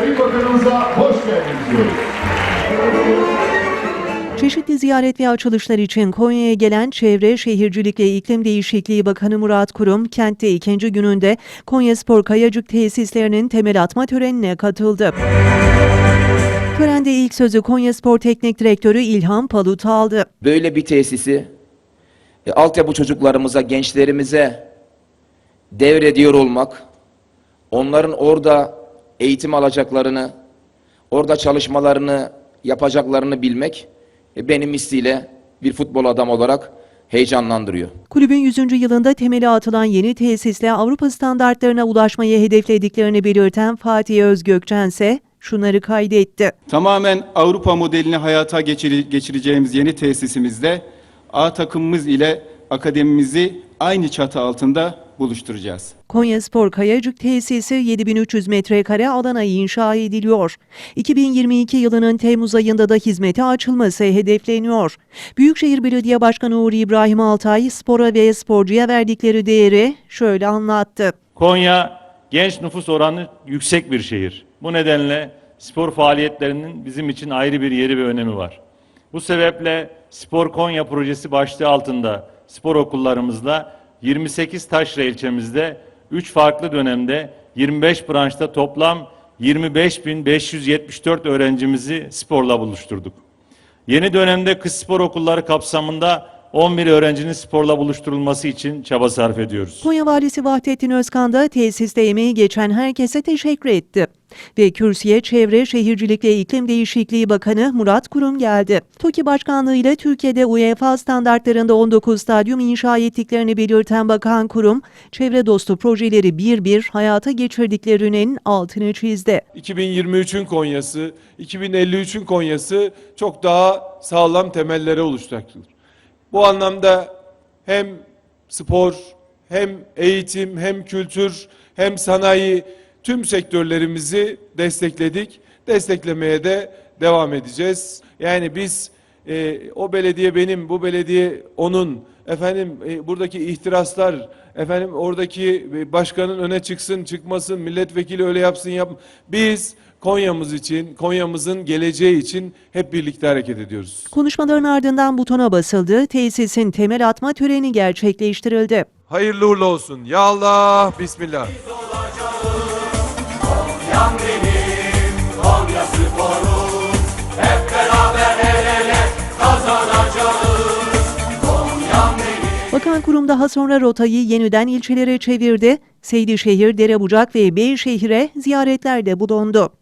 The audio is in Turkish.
Sayın Bakanımıza hoş geldiniz diyoruz. Çeşitli ziyaret ve açılışlar için Konya'ya gelen Çevre, Şehircilik ve İklim Değişikliği Bakanı Murat Kurum, kentte ikinci gününde Konya Spor Kayacık tesislerinin temel atma törenine katıldı. Törende ilk sözü Konya Spor Teknik Direktörü İlhan Palut aldı. böyle bir tesisi e, altyapı çocuklarımıza, gençlerimize devrediyor olmak, onların orada eğitim alacaklarını, orada çalışmalarını yapacaklarını bilmek e, beni misliyle bir futbol adam olarak heyecanlandırıyor. Kulübün 100. yılında temeli atılan yeni tesisle Avrupa standartlarına ulaşmayı hedeflediklerini belirten Fatih Özgökçen ise şunları kaydetti. Tamamen Avrupa modelini hayata geçireceğimiz yeni tesisimizde A takımımız ile akademimizi aynı çatı altında buluşturacağız. Konya Spor Kayacık tesisi 7300 metrekare alana inşa ediliyor. 2022 yılının Temmuz ayında da hizmete açılması hedefleniyor. Büyükşehir Belediye Başkanı Uğur İbrahim Altay, spora ve sporcuya verdikleri değeri şöyle anlattı. Konya genç nüfus oranı yüksek bir şehir. Bu nedenle spor faaliyetlerinin bizim için ayrı bir yeri ve önemi var. Bu sebeple Spor Konya projesi başlığı altında spor okullarımızda 28 taşra ilçemizde 3 farklı dönemde 25 branşta toplam 25.574 öğrencimizi sporla buluşturduk. Yeni dönemde kız spor okulları kapsamında 11 öğrencinin sporla buluşturulması için çaba sarf ediyoruz. Konya Valisi Vahdettin Özkan da tesiste emeği geçen herkese teşekkür etti. Ve kürsüye Çevre, Şehircilik ve İklim Değişikliği Bakanı Murat Kurum geldi. TOKİ Başkanlığı ile Türkiye'de UEFA standartlarında 19 stadyum inşa ettiklerini belirten Bakan Kurum, çevre dostu projeleri bir bir hayata geçirdiklerinin altını çizdi. 2023'ün Konya'sı, 2053'ün Konya'sı çok daha sağlam temellere oluşacaktır. Bu anlamda hem spor, hem eğitim, hem kültür, hem sanayi tüm sektörlerimizi destekledik. Desteklemeye de devam edeceğiz. Yani biz e, o belediye benim, bu belediye onun, efendim e, buradaki ihtiraslar, efendim oradaki e, başkanın öne çıksın, çıkmasın, milletvekili öyle yapsın, yap. Biz Konya'mız için, Konya'mızın geleceği için hep birlikte hareket ediyoruz. Konuşmaların ardından butona basıldı, tesisin temel atma töreni gerçekleştirildi. Hayırlı uğurlu olsun. Ya Allah, Bismillah. Bakan kurum daha sonra rotayı yeniden ilçelere çevirdi. Seydişehir, Derebucak ve Beyşehir'e ziyaretlerde bulundu.